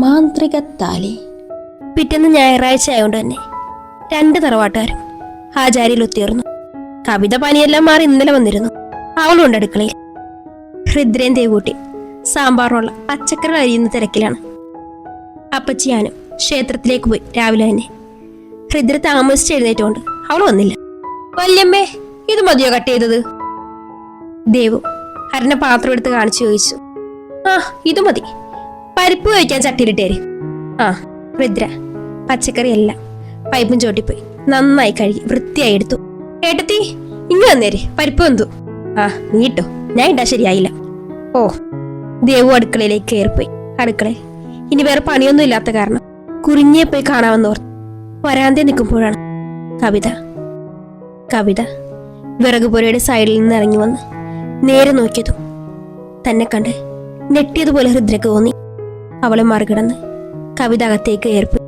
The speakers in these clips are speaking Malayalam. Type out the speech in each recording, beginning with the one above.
മാന്ത്രിക താലി പിറ്റേന്ന് ഞായറാഴ്ച ആയതുകൊണ്ട് തന്നെ രണ്ട് തറവാട്ടുകാരും ആചാര്യയിൽ ഒത്തിയേർന്നു കവിത പനിയെല്ലാം മാറി ഇന്നലെ വന്നിരുന്നു. അവളും ഉണ്ട് അടുക്കളയിൽ. ഹൃദ്രൻ ദേവൂട്ടി സാമ്പാറിനുള്ള പച്ചക്കറി അരിയുന്ന തിരക്കിലാണ്. അപ്പച്ചിയാനും ക്ഷേത്രത്തിലേക്ക് പോയി രാവിലെ തന്നെ. ഹൃദ്ര താമസിച്ച് എഴുന്നേറ്റുകൊണ്ട് അവൾ വന്നില്ല. വല്യമ്മേ ഇത് മതിയോ കട്ട് ചെയ്തത്? ദേവു അരനെ പാത്രം എടുത്ത് കാണിച്ചു ചോദിച്ചു. ആ ഇത് മതി. പരിപ്പ് കഴിക്കാൻ ചട്ടിയിലിട്ടേര് ആ. രുദ്ര പച്ചക്കറി എല്ലാം പൈപ്പും ചോട്ടിപ്പോയി. നന്നായി കഴുകി വൃത്തിയായി എടുത്തു. ഏട്ടത്തി ഇങ്ങ് വന്നേര്. പരിപ്പ് വന്നു. ആ നീട്ടോ ഞാൻ ഇണ്ടാ ശരിയായില്ല. ഓ ദേവു അടുക്കളയിലേക്ക് കയറിപ്പോയി. അടുക്കളയിൽ. ഇനി വേറെ പണിയൊന്നും ഇല്ലാത്ത കാരണം കുറിഞ്ഞേ പോയി കാണാമെന്ന് ഓർത്തു വരാന്തെ നിൽക്കുമ്പോഴാണ് കവിത. കവിത വിറകുപുരയുടെ സൈഡിൽ നിന്ന് ഇറങ്ങി വന്ന് നേരെ നോക്കിയതും തന്നെ കണ്ട് ഞെട്ടിയതുപോലെ ഹൃദ്രക്ക് തോന്നി. അവളെ മറികടന്ന് കവിത അകത്തേക്ക് ഏർപ്പ്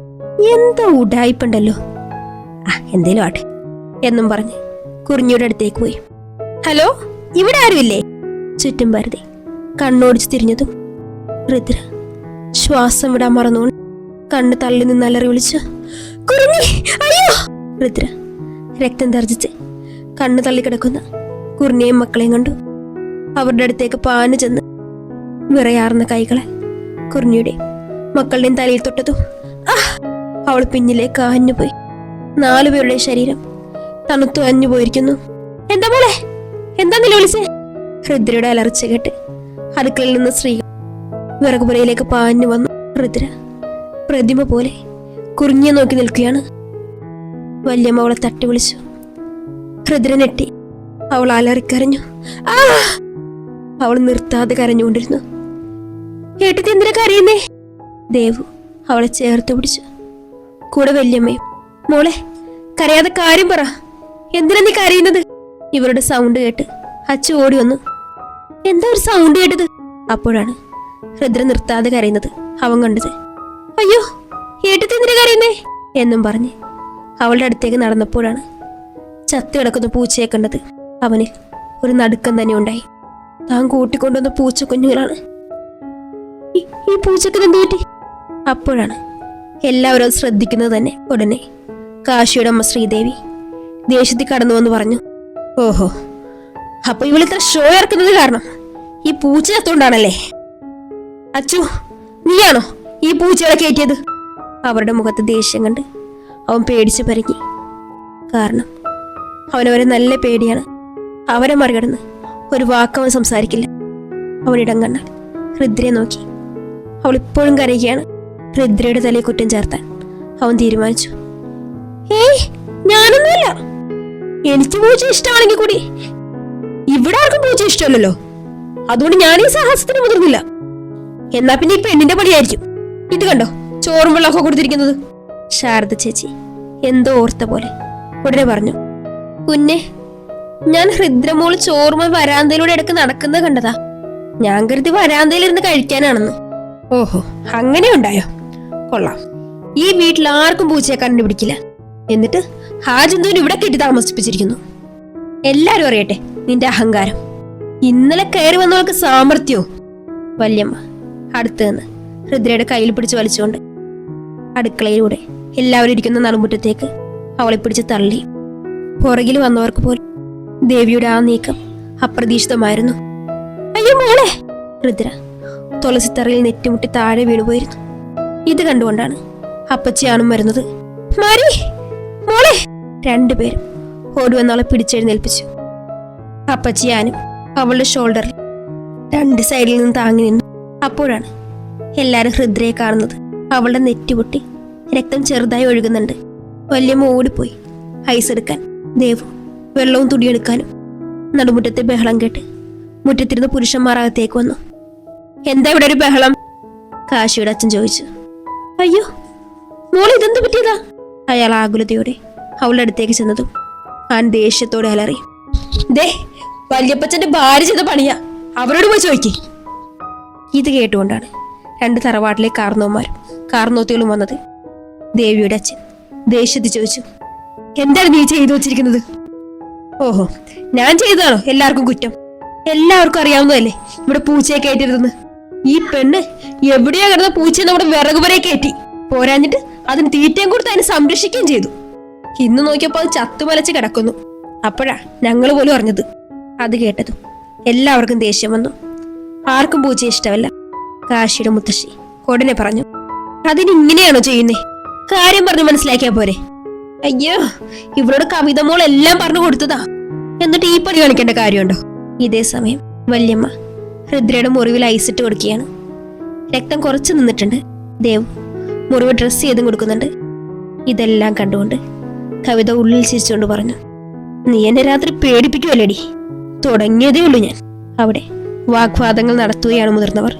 എന്തോ ഉടായിപ്പുണ്ടല്ലോ ആ എന്തേലും ആട്ടെ എന്നും പറഞ്ഞ് കുറിഞ്ഞിയുടെ അടുത്തേക്ക് പോയി. ഹലോ ഇവിടെ ആരുമില്ലേ? ചുറ്റും പരതി കണ്ണോടിച്ച് തിരിഞ്ഞതും ഋദ്ര ശ്വാസം വിടാൻ മറന്നുകൊണ്ട് കണ്ണ് തള്ളി നിന്ന് അലറി വിളിച്ചു കുറിഞ്ഞി അയ്യോ! ഋദ്ര രക്തം തർജിച്ച് കണ്ണ് തള്ളിക്കിടക്കുന്ന കുറിഞ്ഞിയും മക്കളെയും കണ്ടു. അവരുടെ അടുത്തേക്ക് പാഞ്ഞു ചെന്ന് വിറയാർന്ന കൈകളെ കുറിഞ്ഞിയുടെ മക്കളുടെയും തലയിൽ തൊട്ടതു. അവൾ പിന്നിലേക്ക് ആഞ്ഞുപോയി നാലുപേരുടെ ശരീരം തണുത്തു അഞ്ഞു പോയിരിക്കുന്നു. എന്താ മോളെ? എന്താ നിലവിളിച്ചേ ഹൃദ്രയുടെ അലർച്ച കേട്ട് അടുക്കളയിൽ നിന്ന് സ്ത്രീ വിറകുപുരയിലേക്ക് പാഞ്ഞു വന്നു. ഹൃദ്ര പ്രതിമ പോലെ കുറിഞ്ഞു നോക്കി നിൽക്കുകയാണ്. വല്യമ്മ അവളെ തട്ടി വിളിച്ചു. ഹൃദ്ര നെട്ടി അവൾ അലറിക്കരഞ്ഞു. അവൾ നിർത്താതെ കരഞ്ഞുകൊണ്ടിരുന്നു. ഏട്ടത്തി എന്തിനാ കരയുന്നേ? ദേവു അവളെ ചേർത്ത് പിടിച്ചു. കൂടെ വല്യമ്മയും മോളെ കരയാതെ കാര്യം പറ. എന്തിനാ നീ കരയുന്നത്? ഇവരുടെ സൗണ്ട് കേട്ട് അച്ചു ഓടി വന്നു. എന്താ ഒരു സൗണ്ട് കേട്ടത്? അപ്പോഴാണ് ഹൃദ്ര നിർത്താതെ കരയുന്നത് അവൻ കണ്ടത്. അയ്യോ ഏട്ടത്തി എന്തിനാ കരയുന്നേ? എന്നും പറഞ്ഞ് അവളുടെ അടുത്തേക്ക് നടന്നപ്പോഴാണ് ചത്തു കിടക്കുന്ന പൂച്ചയെ കണ്ടത്. അവന് ഒരു നടുക്കം തന്നെ ഉണ്ടായി. താൻ കൂട്ടിക്കൊണ്ടുവന്ന പൂച്ച കുഞ്ഞുങ്ങളാണ് ഈ- ഈ പൂച്ചക്ക് എന്ത് അപ്പോഴാണ് എല്ലാവരും ശ്രദ്ധിക്കുന്നത് തന്നെ ഉടനെ. കാശിയുടെ അമ്മ ശ്രീദേവി ദേഷ്യത്തിൽ കടന്നു വന്ന് പറഞ്ഞു ഓഹോ അപ്പൊ ഇവൾ ഇത്ര ഷോ ഇറക്കുന്നത് കാരണം ഈ പൂച്ച ചത്തോണ്ടാണല്ലേ അച്ചു നീയാണോ ഈ പൂച്ചകളെ കയറ്റിയത്? അവരുടെ മുഖത്ത് ദേഷ്യം കണ്ട് അവൻ പേടിച്ചു പരങ്ങി. കാരണം അവനവരെ നല്ല പേടിയാണ്. അവരെ മറികടന്ന് ഒരു വാക്കവൻ സംസാരിക്കില്ല. അവനിടം കണ്ടാൽ ഹൃദ്രയെ നോക്കി. അവൾ ഇപ്പോഴും കരയുകയാണ്. രുദ്രയുടെ തലയിൽ കുറ്റം ചേർത്താൻ. അവൻ തീരുമാനിച്ചു. ഏയ് ഞാനൊന്നുമല്ല. എനിക്ക് പൂച്ച ഇഷ്ടമാണെങ്കിൽ കൂടി. ഇവിടെ ആർക്കും പൂച്ച ഇഷ്ടമല്ലല്ലോ. അതുകൊണ്ട് ഞാൻ ഈ സാഹസത്തിന് മുതിർന്നില്ല. എന്നാ പിന്നെ ഈ പെണ്ണിന്റെ പണിയായിരിക്കും. ഇത് കണ്ടോ? ചോറും വെള്ളമൊക്കെ കൊടുത്തിരിക്കുന്നത്. ശാരദ ചേച്ചി എന്തോ ഓർത്ത പോലെ ഉടനെ പറഞ്ഞു. കുഞ്ഞെ ഞാൻ ഹൃദ്രമോൾ ചോറുമ വരാന്തയിലൂടെ ഇടയ്ക്ക് നടക്കുന്നത് കണ്ടതാ. ഞാൻ കരുതി വരാന്തയിലിരുന്ന് കഴിക്കാനാണെന്ന്. ഓഹോ അങ്ങനെ ഉണ്ടായോ? കൊള്ളാം. ഈ വീട്ടിൽ ആർക്കും പൂച്ചയെ കണ്ടുപിടിക്കില്ല എന്നിട്ട് ഹാജന്തുവിന് ഇവിടെ കെട്ടി താമസിപ്പിച്ചിരിക്കുന്നു. എല്ലാരും അറിയട്ടെ നിന്റെ അഹങ്കാരം. ഇന്നലെ കയറി വന്നവൾക്ക് സാമർത്ഥ്യോ വല്യമ്മ അടുത്ത് നിന്ന് ഹൃദ്രയുടെ കയ്യിൽ പിടിച്ച് വലിച്ചുകൊണ്ട് അടുക്കളയിലൂടെ എല്ലാവരും ഇരിക്കുന്ന നടുമുറ്റത്തേക്ക് അവളെ പിടിച്ച് തള്ളി. പുറകിൽ വന്നവർക്ക് പോലും ദേവിയുടെ ആ നീക്കം അപ്രതീക്ഷിതമായിരുന്നു. അയ്യോ മോളെ രുദ്ര തുളസിത്തറയിൽ നെറ്റുമുട്ടി താഴെ വീണുപോയിരുന്നു. ഇത് കണ്ടുകൊണ്ടാണ് അപ്പച്ചിയാണും വരുന്നത്. മോളെ. രണ്ടുപേരും ഓടുവെന്നാളെ പിടിച്ചെഴുന്നേൽപ്പിച്ചു. അപ്പച്ചിയാനും അവളുടെ ഷോൾഡറിൽ രണ്ട് സൈഡിൽ നിന്ന് താങ്ങി നിന്നു. അപ്പോഴാണ് എല്ലാരും ഹൃദ്രയെ കാണുന്നത്. അവളുടെ നെറ്റുപൊട്ടി രക്തം ചെറുതായി ഒഴുകുന്നുണ്ട്. വല്യമ്മ ഓടിപ്പോയി. ഐസ് എടുക്കാൻ ദേവു വെള്ളവും തുടിയെടുക്കാനും നടുമുറ്റത്തെ ബഹളം കേട്ട് മുറ്റത്തിരുന്ന് പുരുഷന്മാർ അകത്തേക്ക് വന്നു. എന്താ ഇവിടെ ഒരു ബഹളം? കാശിയുടെ അച്ഛൻ ചോദിച്ചു. അയ്യോ മോളെ ഇതെന്ത് പറ്റിയതാ? അയാൾ ആകുലതയോടെ അവളുടെ അടുത്തേക്ക് ചെന്നതും ആൻ ദേഷ്യത്തോടെ അലറി. ദേ വല്യപ്പച്ചന്റെ ഭാര്യ ചെയ്ത പണിയാ. അവരോട് പോയി ചോദിക്കേ. ഇത് കേട്ടുകൊണ്ടാണ് രണ്ട് തറവാട്ടിലെ കാർന്നോമാരും കാർന്നോത്തികളും വന്നത്. ദേവിയുടെ അച്ഛൻ ദേഷ്യത്തിൽ ചോദിച്ചു എന്താണ് നീ ചെയ്തു വച്ചിരിക്കുന്നത്? ഓഹോ ഞാൻ ചെയ്തതാണോ എല്ലാവർക്കും കുറ്റം? എല്ലാവർക്കും അറിയാവുന്നതല്ലേ ഇവിടെ പൂച്ചയെ കയറ്റരുതെന്ന് ഈ പെണ്ണ് എവിടെയാ കിടന്ന പൂച്ച നമ്മുടെ വിറക് വരെ കയറ്റി? പോരാഞ്ഞിട്ട് അതിന് തീറ്റയും കൊടുത്ത് അതിനെ സംരക്ഷിക്കുകയും ചെയ്തു. ഇന്ന് നോക്കിയപ്പോൾ അത് ചത്തുമലച്ച് കിടക്കുന്നു. അപ്പോഴാ ഞങ്ങൾ പോലും അറിഞ്ഞത്. അത് കേട്ടതും എല്ലാവർക്കും ദേഷ്യം വന്നു. ആർക്കും പൂച്ച ഇഷ്ടമല്ല. കാശിയുടെ മുത്തശ്ശി ഉടനെ പറഞ്ഞു അതിനിങ്ങനെയാണോ ചെയ്യുന്നേ? കാര്യം പറഞ്ഞു മനസ്സിലാക്കിയാ പോരെ. അയ്യോ ഇവളോട് കവിത മോൾ എല്ലാം പറഞ്ഞു കൊടുത്തതാ. എന്നിട്ട് ഈ പണി കാണിക്കേണ്ട കാര്യമുണ്ടോ? ഇതേ സമയം വല്യമ്മ ഹൃദ്രയുടെ മുറിവിൽ ഐസിട്ട് കൊടുക്കുകയാണ്. രക്തം കുറച്ച് നിന്നിട്ടുണ്ട്. ദേവ് മുറിവ് ഡ്രസ്സ് ചെയ്തും കൊടുക്കുന്നുണ്ട്. ഇതെല്ലാം കണ്ടുകൊണ്ട് കവിത ഉള്ളിൽ ചിരിച്ചുകൊണ്ട് പറഞ്ഞു നീ എന്നെ രാത്രി പേടിപ്പിക്കുമല്ലേടി തുടങ്ങിയതേ ഉള്ളൂ ഞാൻ. അവിടെ വാഗ്വാദങ്ങൾ നടത്തുകയാണ് മുതിർന്നവർ.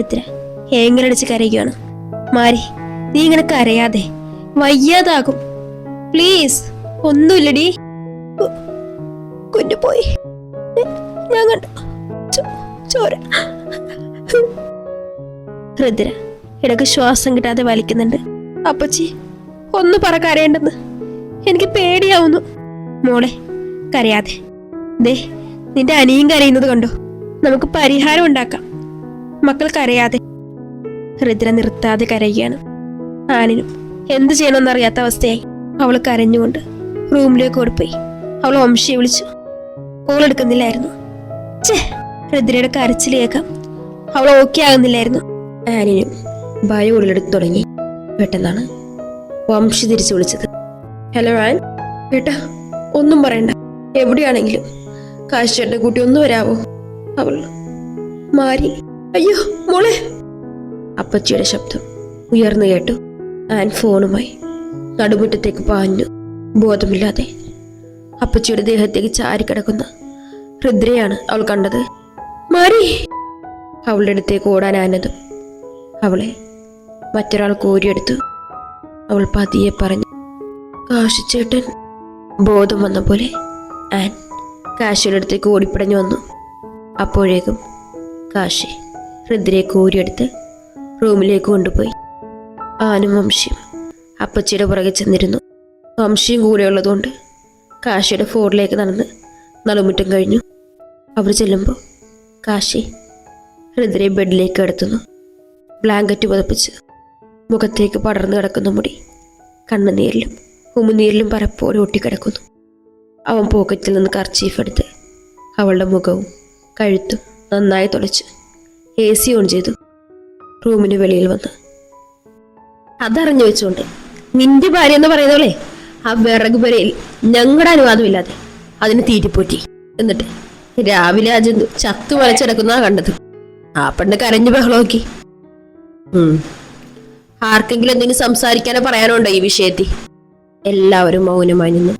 ഋദ്ര ഏങ്ങലടിച്ച് കരയുകയാണ്. മാരി നീ ഇങ്ങനെ കരയാതെ വയ്യാതാകും. പ്ലീസ് ഒന്നുമില്ലടി. കുഞ്ഞു പോയി ഞാൻ കണ്ടു. ചോര രുദ്ര ഇടയ്ക്ക് ശ്വാസം കിട്ടാതെ വലിക്കുന്നുണ്ട്. അപ്പച്ചി ഒന്ന് പറ കരയേണ്ടെന്ന്. എനിക്ക് പേടിയാവുന്നു. മോളെ കരയാതെ. ദേ നിന്റെ അനിയും കരയുന്നത് കണ്ടോ? നമുക്ക് പരിഹാരം ഉണ്ടാക്കാം. മക്കൾ കരയാതെ. ഹൃദ്ര നിർത്താതെ കരയുകയാണ്. ആനിനും എന്ത് ചെയ്യണമെന്നറിയാത്ത അവസ്ഥയായി. അവൾ കരഞ്ഞുകൊണ്ട് റൂമിലേക്ക് ഓടിപ്പോയി. അവൾ വംശയെ വിളിച്ചു. കോൾ എടുക്കുന്നില്ലായിരുന്നു. ഛേ ഋദ്രയുടെ കരച്ചിൽ അവൾ ഓക്കെ ആകുന്നില്ലായിരുന്നു. ആനിനും ഭയം ഉള്ളെടുത്ത് തുടങ്ങി. പെട്ടെന്നാണ് വംശി തിരിച്ചു വിളിച്ചത്. ഹലോ ആൻ. ഏട്ടാ ഒന്നും പറയണ്ട. എവിടെയാണെങ്കിലും കാശിയുടെ കുട്ടി ഒന്ന് വരാവോ? അവൾ മാരി. അയ്യോ മോളെ. അപ്പച്ചിയുടെ ശബ്ദം ഉയർന്നു കേട്ടു. ആൻ ഫോണുമായി നടുമുറ്റത്തേക്ക് പാഞ്ഞു. ബോധമില്ലാതെ അപ്പച്ചിയുടെ ദേഹത്തേക്ക് ചാരിക്കിടക്കുന്ന ഹൃദ്രയാണ് അവൾ കണ്ടത്. മാരി അവളുടെ അടുത്തേക്ക് ഓടാൻ ആനതും അവളെ മറ്റൊരാൾ കോരിയെടുത്തു. അവൾ പതിയെ പറഞ്ഞു കാശിച്ചേട്ടൻ ബോധം വന്ന പോലെ ആൻ കാശിയുടെ അടുത്തേക്ക് ഓടിപ്പിടഞ്ഞു വന്നു. അപ്പോഴേക്കും കാശി ഹൃദ്രയെ കോരിയെടുത്ത് റൂമിലേക്ക് കൊണ്ടുപോയി. ആനും വംശിയും അപ്പച്ചിയുടെ പുറകെ ചെന്നിരുന്നു. വംശിയും കൂടെ ഉള്ളതുകൊണ്ട് കാശിയുടെ ഫോറിലേക്ക് നടന്ന് നളുമുറ്റം കഴിഞ്ഞു. അവർ ചെല്ലുമ്പോൾ കാശി രുദ്രയെ ബെഡിലേക്ക് കിടത്തുന്നു. ബ്ലാങ്കറ്റ് പുതപ്പിച്ച് മുഖത്തേക്ക് പടർന്നു കിടക്കുന്ന മുടി. കണ്ണുനീരിലും ഉമിനീരിലും പരപ്പോടെ ഒട്ടിക്കിടക്കുന്നു. അവൻ പോക്കറ്റിൽ നിന്ന് കർച്ചീഫ് എടുത്ത് അവളുടെ മുഖവും കഴുത്തും നന്നായി തുടച്ച് എ സി ഓൺ ചെയ്തു. റൂമിന് വെളിയിൽ വന്ന്. അതറിഞ്ഞു വെച്ചുകൊണ്ട് നിന്റെ ഭാര്യ എന്ന് പറയുന്നവളെ ആ വിറക് പുരയിൽ ഞങ്ങളുടെ അനുവാദമില്ലാതെ അതിന് തീറ്റിപ്പോറ്റി. എന്നിട്ട് രാവിലെ ആ ചത്തു വളച്ചിടക്കുന്നതാ കണ്ടത്. ആ പെണ്ണ് കരഞ്ഞു ബഹളമാക്കി. ആർക്കെങ്കിലും എന്തെങ്കിലും സംസാരിക്കാനോ പറയാനോ ഉണ്ടോ ഈ വിഷയത്തിൽ എല്ലാവരും മൗനമായി നിന്നു.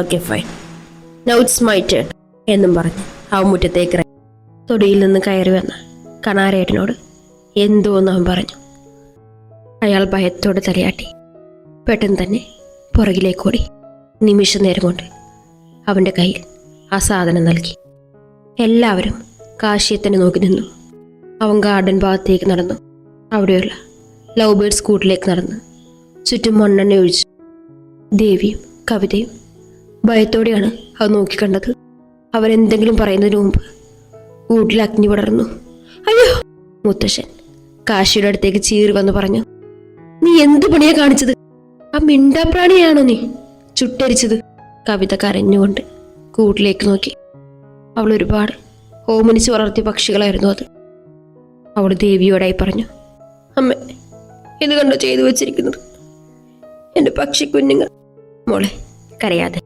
Okay fine now my turn എന്നും പറഞ്ഞ് അവൻ മുറ്റത്തേക്ക് ഇറങ്ങി. തൊടിയിൽ നിന്ന് കയറി വന്ന കണാരേട്ടനോട് എന്തോ എന്ന് അവൻ പറഞ്ഞു. അയാൾ ഭയത്തോടെ തലയാട്ടി. പെട്ടെന്ന് തന്നെ പുറകിലേക്കോടി നിമിഷ നേരം കൊണ്ട് അവന്റെ കയ്യിൽ ആ സാധനം നൽകി. എല്ലാവരും കാശിയെ തന്നെ നോക്കി നിന്നു. അവൻ ഗാർഡൻ ഭാഗത്തേക്ക് നടന്നു. അവിടെയുള്ള ലവ് ബേർഡ് സ്കൂട്ടിലേക്ക് നടന്നു ചുറ്റും മണ്ണെണ്ണ ഒഴിച്ചു. ദേവിയും കവിതയും ഭയത്തോടെയാണ് അത് നോക്കിക്കണ്ടത് അവരെന്തെങ്കിലും പറയുന്നതിന് മുമ്പ് വീട്ടിൽ അഗ്നി പടർന്നു. അയ്യോ! മുത്തശ്ശൻ കാശിയുടെ അടുത്തേക്ക് ചീറി വന്ന് പറഞ്ഞു. നീ എന്ത് പണിയാ കാണിച്ചത്? ആ മിണ്ടാപ്രാണിയാണോ നീ? ചുട്ടരിച്ചത് കവിത കരഞ്ഞുകൊണ്ട്. കൂട്ടിലേക്ക് നോക്കി. അവൾ ഒരുപാട് ഓമനിച്ച് വളർത്തിയ പക്ഷികളായിരുന്നു അത്. അവൾ ദേവിയോടായി പറഞ്ഞു അമ്മ ഇത് കണ്ടോ ചെയ്തു വച്ചിരിക്കുന്നത്? എന്റെ പക്ഷി കുഞ്ഞുങ്ങൾ. മോളെ കരയാതെ.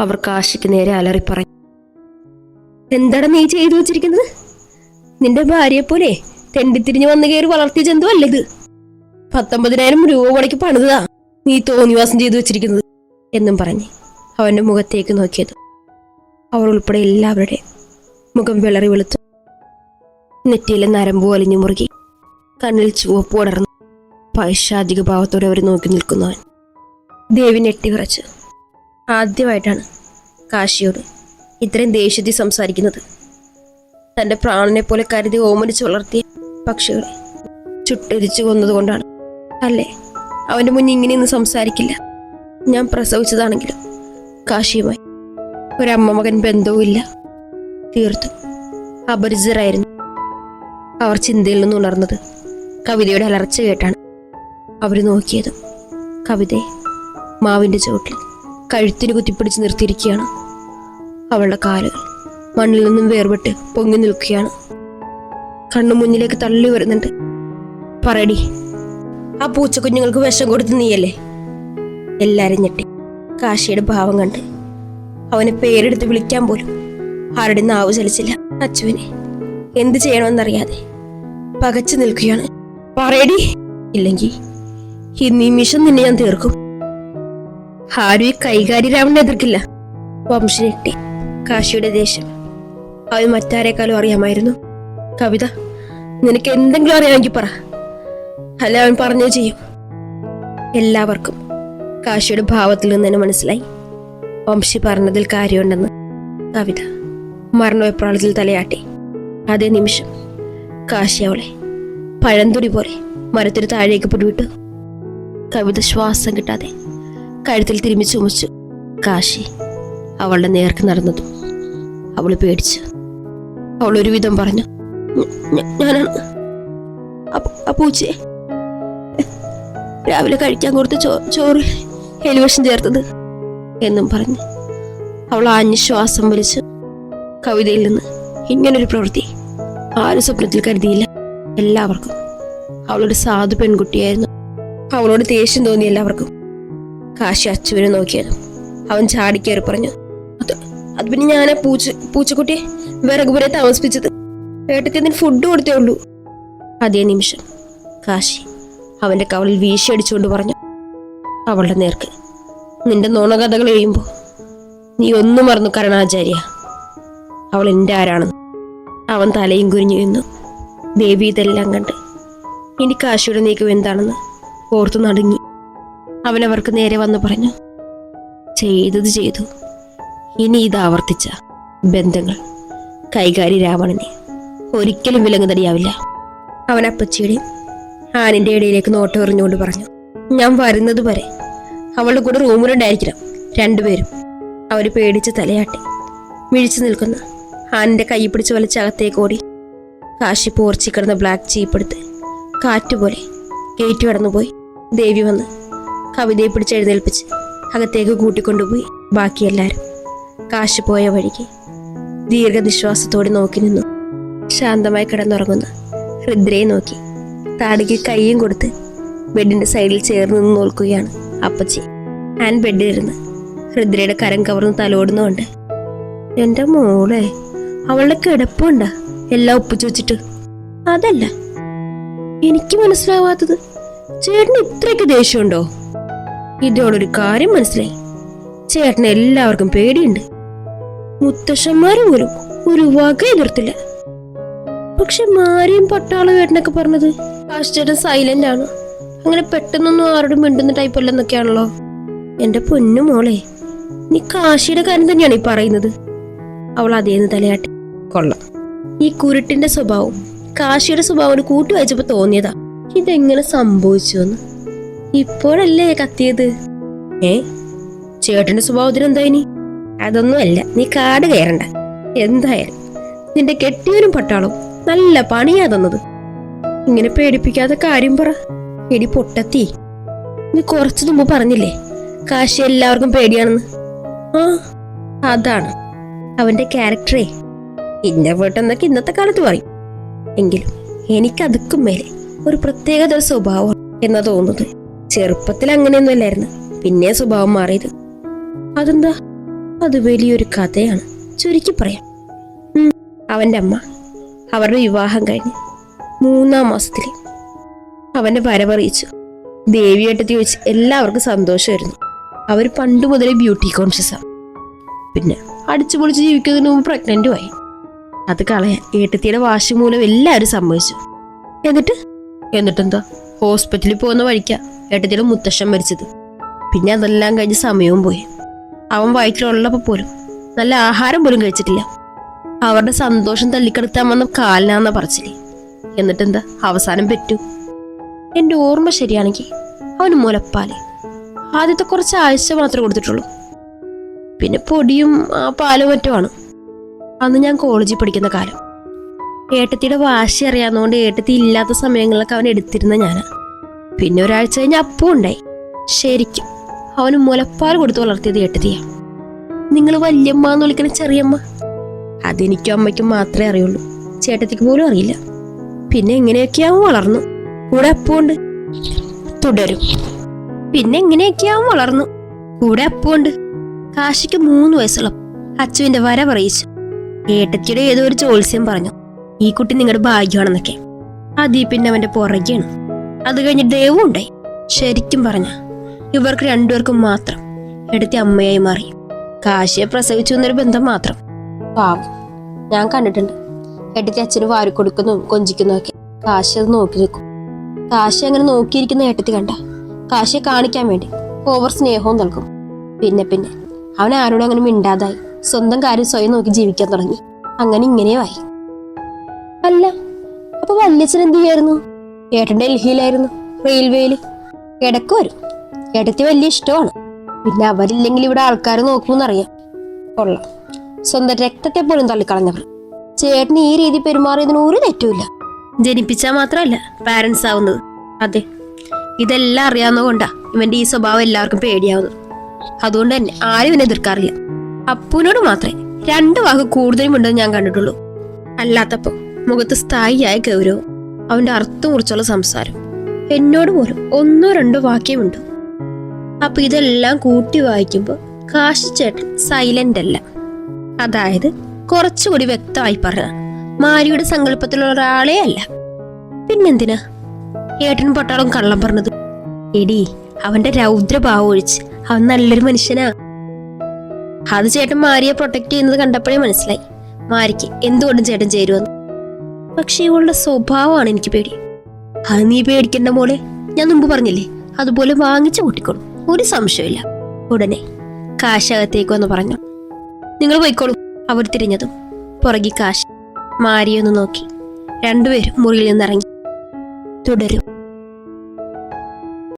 അവർ കാശിക്ക് നേരെ അലറി പറഞ്ഞു എന്താണ് നീ ചെയ്തു വച്ചിരിക്കുന്നത്? നിന്റെ ഭാര്യയെ പോലെ തെണ്ടിത്തിരിഞ്ഞ് വന്നു കയറി വളർത്തിയ ജന്തു അല്ല ഇത്? പത്തൊമ്പതിനായിരം രൂപ മുടക്കി പണിതാ നീ തോന്നിവാസം ചെയ്തു വെച്ചിരിക്കുന്നത് എന്നും പറഞ്ഞ് അവന്റെ മുഖത്തേക്ക് നോക്കിയത്. അവർ ഉൾപ്പെടെ എല്ലാവരുടെയും മുഖം വിളറി വെളുത്തു. നെറ്റിയിലെ നരമ്പ് വലിഞ്ഞു മുറുകി. കണ്ണിൽ ചുവപ്പ് പടർന്നു പൈശാധിക ഭാവത്തോടെ അവർ നോക്കി നിൽക്കുന്നവൻ ദേവി നെട്ടി വിറച്ചു. ആദ്യമായിട്ടാണ് കാശിയോട് ഇത്രയും ദേഷ്യത്തിൽ സംസാരിക്കുന്നത്. തന്റെ പ്രാണനെ പോലെ കരുതി ഓമനിച്ച് വളർത്തിയ പക്ഷികളെ ചുട്ടരിച്ചു കൊന്നതുകൊണ്ടാണ്. അല്ലേ? അവന്റെ മുന്നിൽ ഇങ്ങനെയൊന്നും സംസാരിക്കില്ല. ഞാൻ പ്രസവിച്ചതാണെങ്കിലും കാശിയുമായി ഒരമ്മ മകൻ ബന്ധവുമില്ല. തീർത്തു അപരിചിതരായിരുന്നു. അവർ ചിന്തയിൽ നിന്ന് ഉണർന്നത് കവിതയുടെ അലർച്ച കേട്ടാണ്. അവർ നോക്കിയത് കവിതയെ മാവിന്റെ ചുവട്ടിൽ കഴുത്തിന് കുത്തിപ്പിടിച്ച് നിർത്തിയിരിക്കുകയാണ്. അവളുടെ കാലുകൾ മണ്ണിൽ നിന്നും വേർപെട്ട് പൊങ്ങി നിൽക്കുകയാണ്. കണ്ണു മുന്നിലേക്ക് തള്ളി വരുന്നുണ്ട്. പറയടി ആ പൂച്ചക്കുഞ്ഞുങ്ങൾക്ക് വിഷം കൊടുത്ത് നീയല്ലേ? എല്ലാരും ഞെട്ടി. കാശിയുടെ ഭാവം കണ്ട് അവനെ പേരെടുത്ത് വിളിക്കാൻ പോലും ആരുടെ നാവ് ചലിച്ചില്ല. അച്ചുവിനെ എന്ത് ചെയ്യണമെന്നറിയാതെ പകച്ചു നിൽക്കുകയാണ്. പറയടി. ഇല്ലെങ്കിൽ ഈ നിമിഷം നിന്നെ ഞാൻ തീർക്കും. ആരും ഈ കൈകാര്യരാമനെ എതിർക്കില്ല. വംശനെട്ടി കാശിയുടെ ദേഷ്യം അവൻ മറ്റാരേക്കാളും അറിയാമായിരുന്നു. കവിത നിനക്ക് എന്തെങ്കിലും അറിയാമെങ്കിൽ പറ. അല്ല അവൻ പറഞ്ഞു ചെയ്യും. എല്ലാവർക്കും കാശിയുടെ ഭാവത്തിൽ നിന്ന് തന്നെ മനസ്സിലായി. വംശി പറഞ്ഞതിൽ കാര്യമുണ്ടെന്ന് കവിത മരണവെപ്രാളത്തിൽ തലയാട്ടി. അതേ നിമിഷം കാശി അവളെ പഴന്തുടി പോലെ മരത്തിന് താഴേക്ക് പിടിവിട്ടു കവിത ശ്വാസം കിട്ടാതെ കഴുത്തിൽ തിരുമ്മി ചുമച്ചു. കാശി അവളുടെ നേർക്ക് നടന്നതും അവൾ പേടിച്ചു. അവൾ ഒരുവിധം പറഞ്ഞു "ഞ- ഞ- ഞാനാണ്. അപ്പ- ആ പൂച്ചയെ രാവിലെ കഴിക്കാൻ കൊടുത്ത ചോ ചോറ് എലിവേഷൻ ചേർത്തത് എന്നും പറഞ്ഞ്. അവൾ ആഞ്ഞു ശ്വാസം വലിച്ചു കവിതയിൽ നിന്ന് ഇങ്ങനൊരു പ്രവൃത്തി ആരും സ്വപ്നത്തിൽ കരുതിയില്ല എല്ലാവർക്കും. അവളൊരു സാധു പെൺകുട്ടിയായിരുന്നു. അവളോട് ദേഷ്യം തോന്നി എല്ലാവർക്കും. കാശി അച്ചുവിനെ നോക്കിയത്. അവൻ ചാടിക്കയറി പറഞ്ഞു അത് അത് പിന്നെ ഞാനാ പൂച്ച പൂച്ചക്കുട്ടിയെ വിറകുപുരെ താമസിപ്പിച്ചത്. ഏട്ടത്തി അതിന് ഫുഡ് കൊടുത്തേ ഉള്ളൂ. അതേ നിമിഷം കാശി അവന്റെ കവളിൽ വീശിയടിച്ചുകൊണ്ട് പറഞ്ഞു അവളുടെ നേർക്ക് നിന്റെ നുണകഥകൾ കഴിയുമ്പോൾ നീ ഒന്നും മറന്നു കരണാചാര്യ. അവൾ എന്റെ ആരാണെന്ന് അവൻ തലയും കുരിഞ്ഞു നിന്നു. ദേവി ഇതെല്ലാം കണ്ട് ഇനി കാശിയുടെ നീക്കം എന്താണെന്ന് ഓർത്തു നടുങ്ങി. അവൻ അവർക്ക് നേരെ വന്നു പറഞ്ഞു ചെയ്തത് ചെയ്തു. ഇനി ഇത് ആവർത്തിച്ച ബന്ധങ്ങൾ. കൈകാരി രാവണനെ ഒരിക്കലും വിലങ്ങുതടിയാവില്ല അവൻ അപ്പച്ചിയുടെയും ആനിന്റെ ഇടയിലേക്ക് നോട്ടം എറിഞ്ഞുകൊണ്ട് പറഞ്ഞു ഞാൻ വരുന്നത് വരെ അവളുടെ കൂടെ റൂമിലുണ്ടായിരിക്കണം രണ്ടുപേരും. അവർ പേടിച്ച് തലയാട്ടി. മിഴിച്ചു നിൽക്കുന്ന. ആനിന്റെ കൈ പിടിച്ച് വലിച്ചകത്തേക്ക് ഓടി. കാശി പോർച്ചി കിടന്ന ബ്ലാക്ക് ചീപ്പ് എടുത്ത് കാറ്റുപോലെ ഗേറ്റ് കടന്നുപോയി. ദേവി വന്ന് കവിതയെ പിടിച്ച് എഴുന്നേൽപ്പിച്ച് അകത്തേക്ക് കൂട്ടിക്കൊണ്ടുപോയി. ബാക്കി എല്ലാവരും കാശി പോയ വഴിക്ക് ദീർഘനിശ്വാസത്തോടെ നോക്കി നിന്നു. ശാന്തമായി കിടന്നുറങ്ങുന്ന ഹൃദ്രയെ നോക്കി. താടിക്ക് കൈയും കൊടുത്ത് ബെഡിന്റെ സൈഡിൽ ചേർന്ന് നിന്ന് നോക്കുകയാണ് അപ്പച്ചി. ആൻ ബെഡിലിരുന്ന് ഹൃദ്രയുടെ കരം കവർന്ന് തലോടുന്നുണ്ട് എന്റെ മോളെ അവളുടെ കിടപ്പുണ്ട? എല്ലാം ഒപ്പിച്ചു വെച്ചിട്ട്. അതല്ല. എനിക്ക് മനസ്സിലാവാത്തത് ചേട്ടന് ഇത്രയ്ക്ക് ദേഷ്യമുണ്ടോ? ഇതോടൊരു കാര്യം മനസ്സിലായി. ചേട്ടന് എല്ലാവർക്കും പേടിയുണ്ട്. മുത്തശ്ശന്മാരും പോലും ഒരു വക എതിർത്തില്ല. പക്ഷെ മാരിയും പട്ടാളം വേട്ടനൊക്കെ പറഞ്ഞത് ആശ്ചര്യം സൈലന്റ് ആണ്. അങ്ങനെ പെട്ടെന്നൊന്നും ആരോടും മിണ്ടുന്ന ടൈപ്പ് അല്ലെന്നൊക്കെയാണല്ലോ എന്റെ പൊന്നു മോളെ നീ കാശിയുടെ കാര്യം തന്നെയാണ് ഈ പറയുന്നത്. അവൾ അതേന്ന് തലയാട്ടി. കൊള്ളാം. ഈ കുരുട്ടിന്റെ സ്വഭാവം കാശിയുടെ സ്വഭാവം കൂട്ടി വായിച്ചപ്പോ തോന്നിയതാ. ഇതെങ്ങനെ സംഭവിച്ചു എന്ന് ഇപ്പോഴല്ലേ കത്തിയത്? ഏ? ചേട്ടന്റെ സ്വഭാവത്തിന് എന്താ ഇനി? അതൊന്നും അല്ല നീ കാട് കയറണ്ട. എന്തായാലും നിന്റെ കെട്ടിയവനും പട്ടാളും നല്ല പണിയാ തന്നത്. ഇങ്ങനെ പേടിപ്പിക്കാത്ത കാര്യം പറ. എടി പൊട്ടത്തി നീ കുറച്ചു മുമ്പ് പറഞ്ഞില്ലേ കാശി എല്ലാവർക്കും പേടിയാണെന്ന്? ആ അതാണ്. അവന്റെ ക്യാരക്ടറേ ഇന്നവേട്ട് എന്നൊക്കെ ഇന്നത്തെ കാലത്ത് പറയും. എങ്കിലും എനിക്ക് അതുക്കും മേലെ ഒരു പ്രത്യേകത സ്വഭാവം എന്നാ തോന്നുന്നത്. ചെറുപ്പത്തിൽ അങ്ങനെയൊന്നും അല്ലായിരുന്നു. പിന്നെ സ്വഭാവം മാറിയത്. അതെന്താ? അത് വലിയൊരു കഥയാണ്. ചുരുക്കി പറയാം. അവന്റെ അമ്മ അവരുടെ വിവാഹം കഴിഞ്ഞ് മൂന്നാം മാസത്തിൽ അവന്റെ വരവറിയിച്ചു ദേവിയേട്ടത്തി വെച്ച് എല്ലാവർക്കും സന്തോഷമായിരുന്നു. അവർ പണ്ട് മുതലേ ബ്യൂട്ടി കോൺഷ്യസാണ് പിന്നെ അടിച്ചു പൊളിച്ച് ജീവിക്കുന്നതിന് മുമ്പ് ആയി. അത് കളയാൻ ഏട്ടത്തിയുടെ വാശി മൂലം എല്ലാവരും സമ്മതിച്ചു. എന്നിട്ട്? എന്നിട്ടെന്താ? ഹോസ്പിറ്റലിൽ പോകുന്ന വഴിക്കാ ഏട്ടത്തിയുടെ മുത്തശ്ശൻ മരിച്ചത്. പിന്നെ അതെല്ലാം കഴിഞ്ഞ് സമയവും പോയി. അവൻ വയറ്റിലുള്ളപ്പോൾ പോലും നല്ല ആഹാരം പോലും കഴിച്ചിട്ടില്ല. അവരുടെ സന്തോഷം തല്ലിക്കെടുത്താൻ വന്ന കാലിനാന്ന പറച്ചില്ലേ എന്നിട്ടെന്താ? അവസാനം പറ്റൂ. എന്റെ ഓർമ്മ ശരിയാണെങ്കിൽ അവന് മുലപ്പാൽ. ആദ്യത്തെ കുറച്ച് ആഴ്ച മാത്രമേ കൊടുത്തിട്ടുള്ളൂ. പിന്നെ പൊടിയും ആ പാലും മറ്റുമാണ്. അന്ന് ഞാൻ കോളേജിൽ പഠിക്കുന്ന കാലം. ഏട്ടത്തിയുടെ വാശി അറിയാവുന്നതുകൊണ്ട് ഏട്ടത്തി ഇല്ലാത്ത സമയങ്ങളിലൊക്കെ അവൻ എടുത്തിരുന്ന ഞാൻ പിന്നെ ഒരാഴ്ച കഴിഞ്ഞ് അപ്പവും ഉണ്ടായി. ശരിക്കും അവന് മുലപ്പാൽ കൊടുത്ത് വളർത്തിയത് ഏട്ടത്തിയാ. നിങ്ങൾ വല്യമ്മ എന്ന് വിളിക്കുന്ന ചെറിയമ്മ? അതെനിക്കും അമ്മയ്ക്കും മാത്രമേ അറിയുള്ളൂ. ചേട്ടത്തിക്ക് പോലും അറിയില്ല. പിന്നെ എങ്ങനെയൊക്കെയാവും വളർന്നു. കൂടെ അപ്പുണ്ട് തുടരും. പിന്നെ എങ്ങനെയൊക്കെയാവും വളർന്നു. കൂടെ അപ്പുണ്ട് കാശിക്ക് മൂന്ന് വയസ്സുള്ള അച്ചുവിന്റെ വര പറയിച്ചു. ഏട്ടത്തിയുടെ ഏതോ ഒരു ചോത്സ്യം പറഞ്ഞു. ഈ കുട്ടി നിങ്ങളുടെ ഭാഗ്യമാണെന്നൊക്കെ. ആ പിന്നെ അവന്റെ പുറകെയാണ്. അത് കഴിഞ്ഞ് ദേവും ഉണ്ടായി. ശരിക്കും പറഞ്ഞ ഇവർക്ക് രണ്ടുപേർക്കും മാത്രം എടുത്തി അമ്മയായി മാറി. കാശിയെ പ്രസവിച്ചു എന്നൊരു ബന്ധം മാത്രം. പാവം. ഞാൻ കണ്ടിട്ടുണ്ട്. എടുത്തി അച്ഛന് വാരി കൊടുക്കുന്നു കൊഞ്ചിക്കുന്നു ഒക്കെ. കാശി അത് നോക്കി നിൽക്കും. കാശി അങ്ങനെ നോക്കിയിരിക്കുന്ന ഏട്ടത്തി കണ്ട. കാശിയെ കാണിക്കാൻ വേണ്ടി ഓവർ സ്നേഹവും നൽകും. പിന്നെ പിന്നെ അവൻ ആരോടും അങ്ങനെ മിണ്ടാതായി. സ്വന്തം കാര്യം സ്വയം നോക്കി ജീവിക്കാൻ തുടങ്ങി. അങ്ങനെ ഇങ്ങനെയുമായി അല്ല അപ്പൊ വല്യച്ഛൻ എന്ത് ചെയ്യായിരുന്നു? ഏട്ടൻ ഡൽഹിയിലായിരുന്നു റെയിൽവേയിൽ ഇടയ്ക്ക് വരും. ഏട്ടത്തി വലിയ ഇഷ്ടമാണ്. പിന്നെ അവരില്ലെങ്കിൽ ഇവിടെ ആൾക്കാർ നോക്കുമെന്നറിയാം കൊള്ളാം. സ്വന്തം രക്തത്തെ പോലും തള്ളിക്കളഞ്ഞവർ. ചേട്ടന് ഈ രീതി പെരുമാറിയതിന് ഒരു തെറ്റുമില്ല. ജനിപ്പിച്ചാൽ മാത്രമല്ല പാരൻസ് ആവുന്നത്. അതെ ഇതെല്ലാം അറിയാവുന്നതുകൊണ്ടാ ഇവന്റെ ഈ സ്വഭാവം എല്ലാവർക്കും പേടിയാവുന്നത്. അതുകൊണ്ട് തന്നെ ആരും ഇവനെ എതിർക്കാറില്ല. അപ്പുവിനോട് മാത്രമേ രണ്ട് വാക്ക് കൂടുതലും ഉണ്ടെന്ന് ഞാൻ കണ്ടിട്ടുള്ളൂ. അല്ലാത്തപ്പോ മുഖത്ത് സ്ഥായിയായ ഗൗരവം അവന്റെ അർത്ഥം കുറിച്ചുള്ള സംസാരം എന്നോട് പോലും ഒന്നോ രണ്ടോ വാക്യമുണ്ട്. അപ്പൊ ഇതെല്ലാം കൂട്ടി വായിക്കുമ്പോൾ കാശിച്ചേട്ടൻ സൈലന്റ് അല്ല. അതായത് കുറച്ചുകൂടി വ്യക്തമായി പറഞ്ഞ മാരിയുടെ സങ്കല്പത്തിലുള്ള ഒരാളേ അല്ല. പിന്നെന്തിനാ? ഏട്ടൻ പട്ടാളം കള്ളം പറഞ്ഞത്. എടി അവന്റെ രൗദ്രഭാവം ഒഴിച്ച് അവൻ നല്ലൊരു മനുഷ്യനാ. അത് ചേട്ടൻ മാരിയെ പ്രൊട്ടക്ട് ചെയ്യുന്നത് കണ്ടപ്പോഴേ മനസ്സിലായി. മാരിക്ക് എന്തുകൊണ്ടും ചേട്ടൻ ചേരുവെന്ന് പക്ഷെ ഇവളുടെ സ്വഭാവമാണ് എനിക്ക് പേടി. അത് നീ പേടിക്കേണ്ട മോളെ. ഞാൻ മുമ്പ് പറഞ്ഞില്ലേ അതുപോലെ വാങ്ങിച്ചു കൂട്ടിക്കോളും. ഒരു സംശയമില്ല ഉടനെ കാശകത്തേക്കോ എന്ന് പറഞ്ഞു. നിങ്ങൾ പോയിക്കോളൂ അവർ തിരിഞ്ഞതും. പുറകി കാശ്. മാരിയൊന്ന് നോക്കി. രണ്ടുപേരും മുറിയിൽ നിന്നിറങ്ങി. തുടരും.